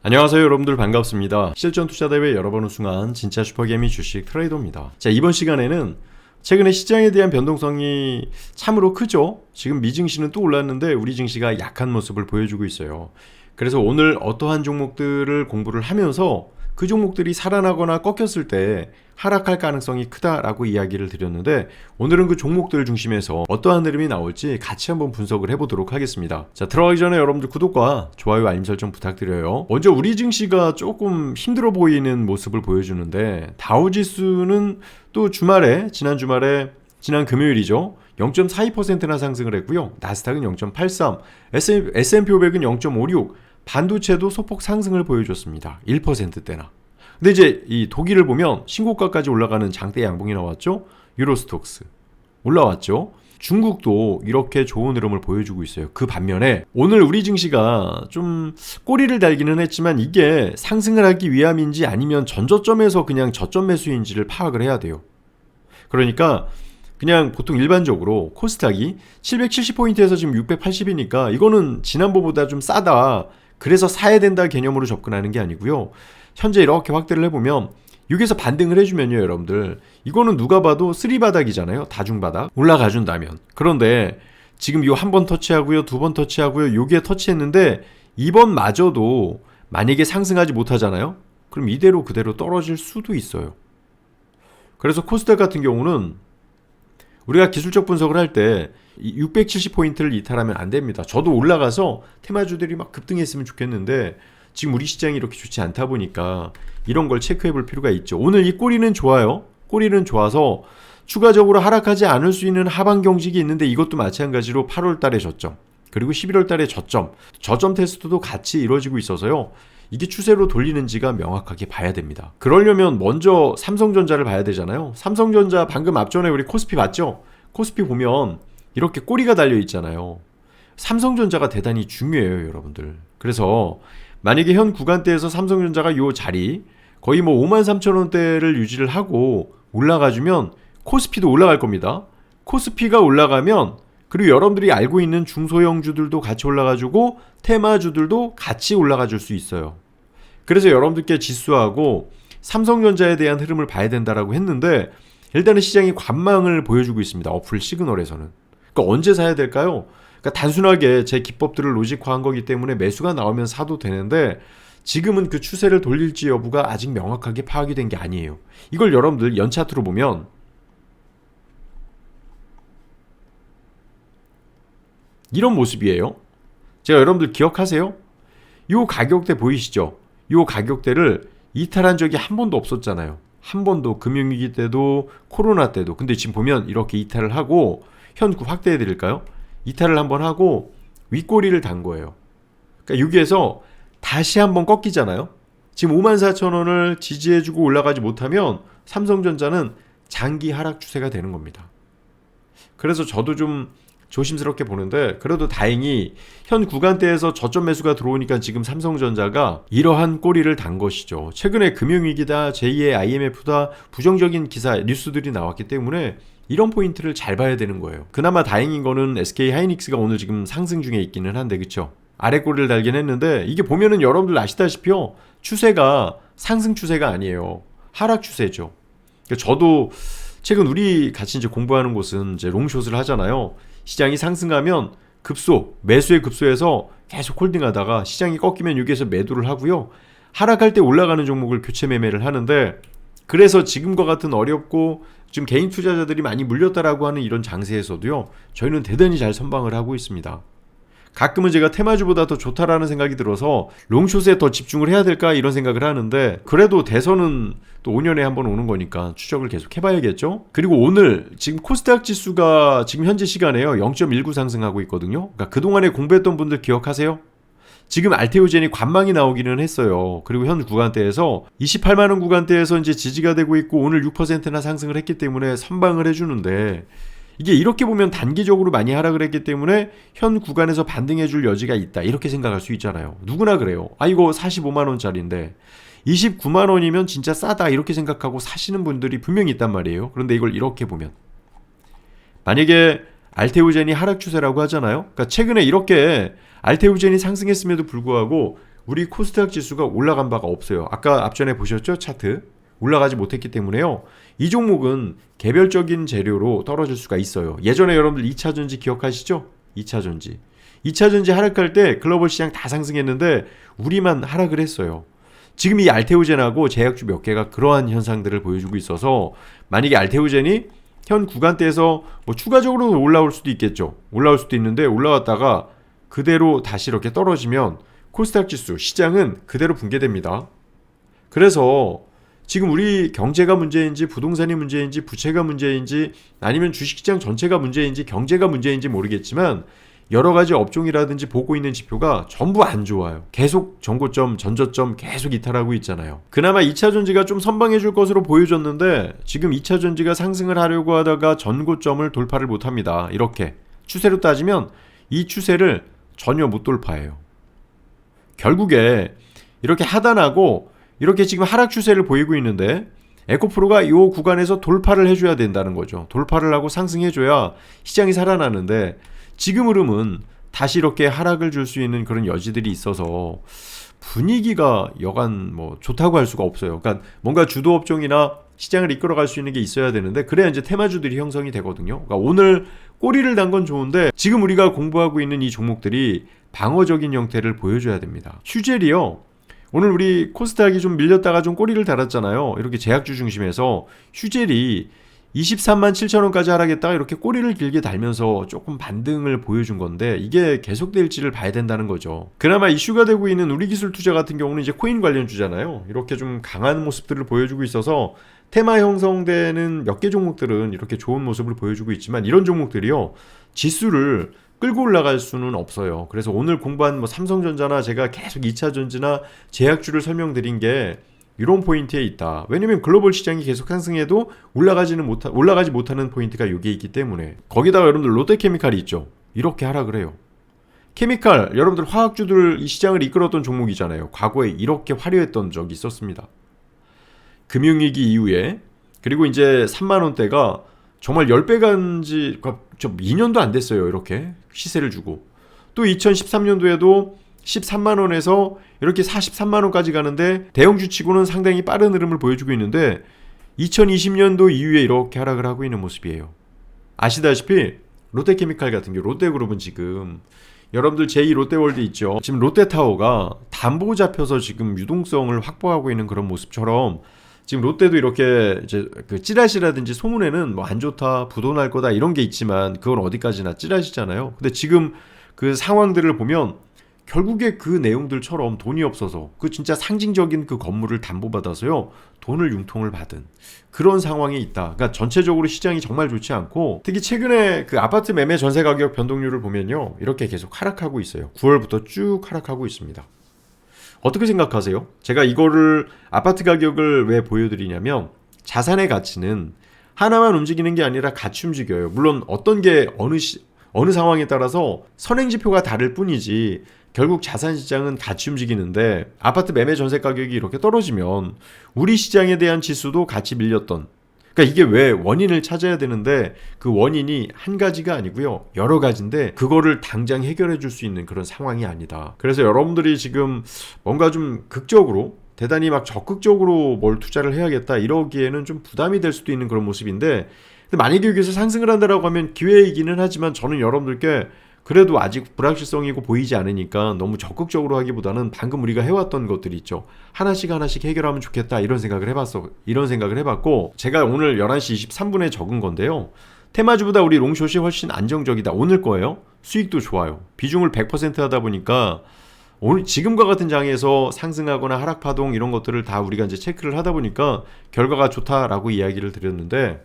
안녕하세요 여러분들 반갑습니다. 실전 투자 대회 여러 번 우승한 진짜 슈퍼개미 주식 트레이더입니다. 자 이번 시간에는 최근에 시장에 대한 변동성이 참으로 크죠. 지금 미증시는 또 올랐는데 우리 증시가 약한 모습을 보여주고 있어요. 그래서 오늘 어떠한 종목들을 공부를 하면서 그 종목들이 살아나거나 꺾였을 때 하락할 가능성이 크다라고 이야기를 드렸는데 오늘은 그 종목들 중심에서 어떠한 흐름이 나올지 같이 한번 분석을 해보도록 하겠습니다. 자 들어가기 전에 여러분들 구독과 좋아요 알림 설정 부탁드려요. 먼저 우리 증시가 조금 힘들어 보이는 모습을 보여주는데 다우지수는 또 주말에 지난 주말에 지난 금요일이죠. 0.42%나 상승을 했고요. 나스닥은 0.83, S&P 500은 0.56, 반도체도 소폭 상승을 보여줬습니다. 1%대나. 근데 이제 이 독일을 보면 신고가까지 올라가는 장대 양봉이 나왔죠. 유로스톡스 올라왔죠. 중국도 이렇게 좋은 흐름을 보여주고 있어요. 그 반면에 오늘 우리 증시가 좀 꼬리를 달기는 했지만 이게 상승을 하기 위함인지 아니면 전저점에서 그냥 저점 매수인지를 파악을 해야 돼요. 그러니까 그냥 보통 일반적으로 코스닥이 770포인트에서 지금 680이니까 이거는 지난번보다 좀 싸다. 그래서 사야 된다 개념으로 접근하는 게 아니고요. 현재 이렇게 확대를 해보면 여기서 반등을 해주면요, 여러분들. 이거는 누가 봐도 쓰리 바닥이잖아요. 다중바닥. 올라가 준다면. 그런데 지금 요 한 번 터치하고요, 두 번 터치하고요, 요게 터치했는데 이번 마저도 만약에 상승하지 못하잖아요. 그럼 이대로 그대로 떨어질 수도 있어요. 그래서 코스닥 같은 경우는 우리가 기술적 분석을 할 때 670포인트를 이탈하면 안 됩니다. 저도 올라가서 테마주들이 막 급등했으면 좋겠는데 지금 우리 시장이 이렇게 좋지 않다 보니까 이런 걸 체크해 볼 필요가 있죠. 오늘 이 꼬리는 좋아요. 꼬리는 좋아서 추가적으로 하락하지 않을 수 있는 하방 경직이 있는데 이것도 마찬가지로 8월 달에 저점 그리고 11월 달에 저점 저점 테스트도 같이 이루어지고 있어서요. 이게 추세로 돌리는지가 명확하게 봐야 됩니다. 그러려면 먼저 삼성전자를 봐야 되잖아요. 삼성전자 방금 앞전에 우리 코스피 봤죠? 코스피 보면 이렇게 꼬리가 달려 있잖아요. 삼성전자가 대단히 중요해요, 여러분들. 그래서 만약에 현 구간대에서 삼성전자가 요 자리 거의 뭐 5만 3천 원대를 유지를 하고 올라가주면 코스피도 올라갈 겁니다. 코스피가 올라가면 그리고 여러분들이 알고 있는 중소형주들도 같이 올라가주고 테마주들도 같이 올라가 줄 수 있어요. 그래서 여러분들께 지수하고 삼성전자에 대한 흐름을 봐야 된다라고 했는데 일단은 시장이 관망을 보여주고 있습니다. 어플 시그널에서는. 그러니까 언제 사야 될까요? 그러니까 단순하게 제 기법들을 로직화한 거기 때문에 매수가 나오면 사도 되는데 지금은 그 추세를 돌릴지 여부가 아직 명확하게 파악이 된 게 아니에요. 이걸 여러분들 연차트로 보면 이런 모습이에요. 제가 여러분들 기억하세요? 요 가격대 보이시죠? 요 가격대를 이탈한 적이 한 번도 없었잖아요. 한 번도 금융위기 때도 코로나 때도. 근데 지금 보면 이렇게 이탈을 하고 현구 확대해 드릴까요? 이탈을 한번 하고 윗꼬리를 단 거예요. 그러니까 여기에서 다시 한번 꺾이잖아요. 지금 54,000원을 지지해주고 올라가지 못하면 삼성전자는 장기 하락 추세가 되는 겁니다. 그래서 저도 좀 조심스럽게 보는데 그래도 다행히 현 구간대에서 저점 매수가 들어오니까 지금 삼성전자가 이러한 꼬리를 단 것이죠. 최근에 금융위기다, 제2의 IMF다 부정적인 기사 뉴스들이 나왔기 때문에 이런 포인트를 잘 봐야 되는 거예요. 그나마 다행인 거는 SK 하이닉스가 오늘 지금 상승 중에 있기는 한데 그쵸? 아래 꼬리를 달긴 했는데 이게 보면은 여러분들 아시다시피요 추세가 상승 추세가 아니에요 하락 추세죠. 그러니까 저도 최근 우리 같이 이제 공부하는 곳은 이제 롱숏을 하잖아요. 시장이 상승하면 급소, 매수에 급소해서 계속 홀딩하다가 시장이 꺾이면 여기에서 매도를 하고요. 하락할 때 올라가는 종목을 교체 매매를 하는데 그래서 지금과 같은 어렵고 지금 개인 투자자들이 많이 물렸다라고 하는 이런 장세에서도요. 저희는 대단히 잘 선방을 하고 있습니다. 가끔은 제가 테마주보다 더 좋다라는 생각이 들어서 롱숏에 더 집중을 해야 될까 이런 생각을 하는데 그래도 대선은 또 5년에 한 번 오는 거니까 추적을 계속 해봐야겠죠. 그리고 오늘 지금 코스닥 지수가 지금 현재 시간에요 0.19 상승하고 있거든요. 그러니까 그 동안에 공부했던 분들 기억하세요? 지금 알테오젠이 관망이 나오기는 했어요. 그리고 현 구간대에서 28만 원 구간대에서 이제 지지가 되고 있고 오늘 6%나 상승을 했기 때문에 선방을 해주는데 이게 이렇게 보면 단기적으로 많이 하락을 했기 때문에 현 구간에서 반등해 줄 여지가 있다. 이렇게 생각할 수 있잖아요. 누구나 그래요. 아, 이거 45만 원짜리인데 29만 원이면 진짜 싸다. 이렇게 생각하고 사시는 분들이 분명히 있단 말이에요. 그런데 이걸 이렇게 보면 만약에 알테오젠이 하락 추세라고 하잖아요. 그러니까 최근에 이렇게 알테오젠이 상승했음에도 불구하고 우리 코스닥 지수가 올라간 바가 없어요. 아까 앞전에 보셨죠? 차트. 올라가지 못했기 때문에요. 이 종목은 개별적인 재료로 떨어질 수가 있어요. 예전에 여러분들 2차 전지 기억하시죠? 2차 전지. 2차 전지 하락할 때 글로벌 시장 다 상승했는데 우리만 하락을 했어요. 지금 이 알테오젠하고 제약주 몇 개가 그러한 현상들을 보여주고 있어서 만약에 알테오젠이 현 구간대에서 뭐 추가적으로 올라올 수도 있겠죠. 올라올 수도 있는데 올라왔다가 그대로 다시 이렇게 떨어지면 코스닥 지수 시장은 그대로 붕괴됩니다. 그래서 지금 우리 경제가 문제인지 부동산이 문제인지 부채가 문제인지 아니면 주식시장 전체가 문제인지 경제가 문제인지 모르겠지만 여러 가지 업종이라든지 보고 있는 지표가 전부 안 좋아요. 계속 전고점, 전저점 계속 이탈하고 있잖아요. 그나마 2차 전지가 좀 선방해 줄 것으로 보여졌는데 지금 2차 전지가 상승을 하려고 하다가 전고점을 돌파를 못 합니다. 이렇게 추세로 따지면 이 추세를 전혀 못 돌파해요. 결국에 이렇게 하단하고 이렇게 지금 하락 추세를 보이고 있는데 에코프로가 이 구간에서 돌파를 해줘야 된다는 거죠. 돌파를 하고 상승해줘야 시장이 살아나는데 지금 흐름은 다시 이렇게 하락을 줄 수 있는 그런 여지들이 있어서 분위기가 여간 뭐 좋다고 할 수가 없어요. 그러니까 뭔가 주도 업종이나 시장을 이끌어갈 수 있는 게 있어야 되는데 그래야 이제 테마주들이 형성이 되거든요. 그러니까 오늘 꼬리를 단 건 좋은데 지금 우리가 공부하고 있는 이 종목들이 방어적인 형태를 보여줘야 됩니다. 휴젤이요. 오늘 우리 코스닥이 좀 밀렸다가 좀 꼬리를 달았잖아요. 이렇게 제약주 중심에서 휴젤이 23만 7천 원까지 하락했다가 이렇게 꼬리를 길게 달면서 조금 반등을 보여준 건데 이게 계속될지를 봐야 된다는 거죠. 그나마 이슈가 되고 있는 우리 기술 투자 같은 경우는 이제 코인 관련주잖아요. 이렇게 좀 강한 모습들을 보여주고 있어서 테마 형성되는 몇 개 종목들은 이렇게 좋은 모습을 보여주고 있지만 이런 종목들이요. 지수를 끌고 올라갈 수는 없어요. 그래서 오늘 공부한 뭐 삼성전자나 제가 계속 2차 전지나 제약주를 설명드린 게 이런 포인트에 있다. 왜냐면 글로벌 시장이 계속 상승해도 올라가지는 못하, 올라가지 못하는 포인트가 여기에 있기 때문에 거기다가 여러분들 롯데케미칼이 있죠. 이렇게 하락을 해요. 케미칼 여러분들 화학주들 이 시장을 이끌었던 종목이잖아요. 과거에 이렇게 화려했던 적이 있었습니다. 금융위기 이후에 그리고 이제 3만 원대가 정말 10배 간지 저 2년도 안 됐어요. 이렇게 시세를 주고. 또 2013년도에도 13만 원에서 이렇게 43만 원까지 가는데 대형주 치고는 상당히 빠른 흐름을 보여주고 있는데 2020년도 이후에 이렇게 하락을 하고 있는 모습이에요. 아시다시피 롯데케미칼 같은 경우 롯데그룹은 지금 여러분들 제2 롯데월드 있죠. 지금 롯데타워가 담보 잡혀서 지금 유동성을 확보하고 있는 그런 모습처럼 지금 롯데도 이렇게 이제 그 찌라시라든지 소문에는 뭐 안 좋다, 부도날 거다 이런 게 있지만 그건 어디까지나 찌라시잖아요. 근데 지금 그 상황들을 보면 결국에 그 내용들처럼 돈이 없어서 그 진짜 상징적인 그 건물을 담보받아서요 돈을 융통을 받은 그런 상황이 있다. 그러니까 전체적으로 시장이 정말 좋지 않고 특히 최근에 그 아파트 매매 전세 가격 변동률을 보면요 이렇게 계속 하락하고 있어요. 9월부터 쭉 하락하고 있습니다. 어떻게 생각하세요? 제가 이거를 아파트 가격을 왜 보여드리냐면 자산의 가치는 하나만 움직이는 게 아니라 같이 움직여요. 물론 어떤 게 어느 시, 어느 상황에 따라서 선행 지표가 다를 뿐이지 결국 자산 시장은 같이 움직이는데 아파트 매매 전세 가격이 이렇게 떨어지면 우리 시장에 대한 지수도 같이 밀렸던 그러니까 이게 왜 원인을 찾아야 되는데 그 원인이 한 가지가 아니고요. 여러 가지인데 그거를 당장 해결해 줄 수 있는 그런 상황이 아니다. 그래서 여러분들이 지금 뭔가 좀 극적으로 대단히 막 적극적으로 뭘 투자를 해야겠다 이러기에는 좀 부담이 될 수도 있는 그런 모습인데 만약에 여기서 상승을 한다라고 하면 기회이기는 하지만 저는 여러분들께 그래도 아직 불확실성이고 보이지 않으니까 너무 적극적으로 하기보다는 방금 우리가 해왔던 것들이 있죠. 하나씩 하나씩 해결하면 좋겠다 이런 생각을 해봤어. 이런 생각을 해봤고 제가 오늘 11시 23분에 적은 건데요. 테마주보다 우리 롱숏이 훨씬 안정적이다. 오늘 거예요. 수익도 좋아요. 비중을 100% 하다 보니까 오늘 지금과 같은 장에서 상승하거나 하락 파동 이런 것들을 다 우리가 이제 체크를 하다 보니까 결과가 좋다라고 이야기를 드렸는데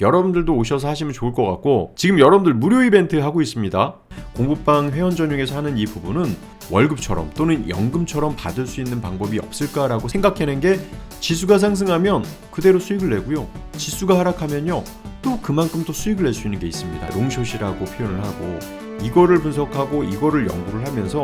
여러분들도 오셔서 하시면 좋을 것 같고 지금 여러분들 무료 이벤트 하고 있습니다. 공부방 회원 전용에서 하는 이 부분은 월급처럼 또는 연금처럼 받을 수 있는 방법이 없을까라고 생각해낸 게 지수가 상승하면 그대로 수익을 내고요. 지수가 하락하면요. 또 그만큼 또 수익을 낼 수 있는 게 있습니다. 롱숏이라고 표현을 하고 이거를 분석하고 이거를 연구를 하면서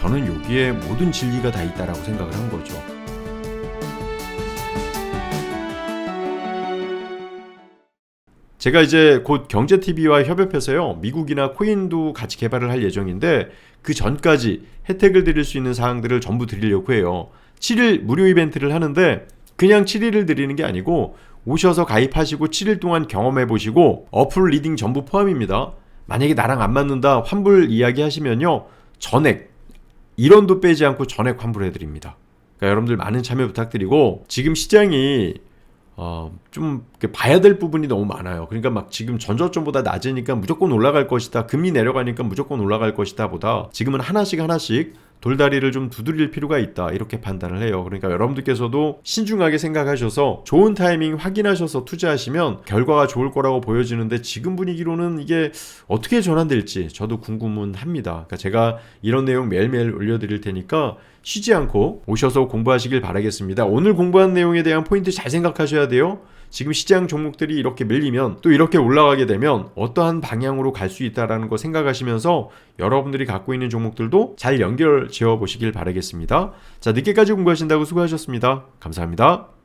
저는 여기에 모든 진리가 다 있다라고 생각을 한 거죠. 제가 이제 곧 경제TV와 협업해서요, 미국이나 코인도 같이 개발을 할 예정인데, 그 전까지 혜택을 드릴 수 있는 사항들을 전부 드리려고 해요. 7일 무료 이벤트를 하는데, 그냥 7일을 드리는 게 아니고, 오셔서 가입하시고 7일 동안 경험해 보시고, 어플 리딩 전부 포함입니다. 만약에 나랑 안 맞는다, 환불 이야기 하시면요, 전액, 1원도 빼지 않고 전액 환불해 드립니다. 그러니까 여러분들 많은 참여 부탁드리고, 지금 시장이 어, 좀 이렇게 봐야 될 부분이 너무 많아요. 그러니까 막 지금 전저점보다 낮으니까 무조건 올라갈 것이다. 금리 내려가니까 무조건 올라갈 것이다 보다 지금은 하나씩 하나씩 돌다리를 좀 두드릴 필요가 있다. 이렇게 판단을 해요. 그러니까 여러분들께서도 신중하게 생각하셔서 좋은 타이밍 확인하셔서 투자하시면 결과가 좋을 거라고 보여지는데 지금 분위기로는 이게 어떻게 전환될지 저도 궁금은 합니다. 그러니까 제가 이런 내용 매일매일 올려드릴 테니까 쉬지 않고 오셔서 공부하시길 바라겠습니다. 오늘 공부한 내용에 대한 포인트 잘 생각하셔야 돼요. 지금 시장 종목들이 이렇게 밀리면 또 이렇게 올라가게 되면 어떠한 방향으로 갈 수 있다라는 거 생각하시면서 여러분들이 갖고 있는 종목들도 잘 연결 지어 보시길 바라겠습니다. 자, 늦게까지 공부하신다고 수고하셨습니다. 감사합니다.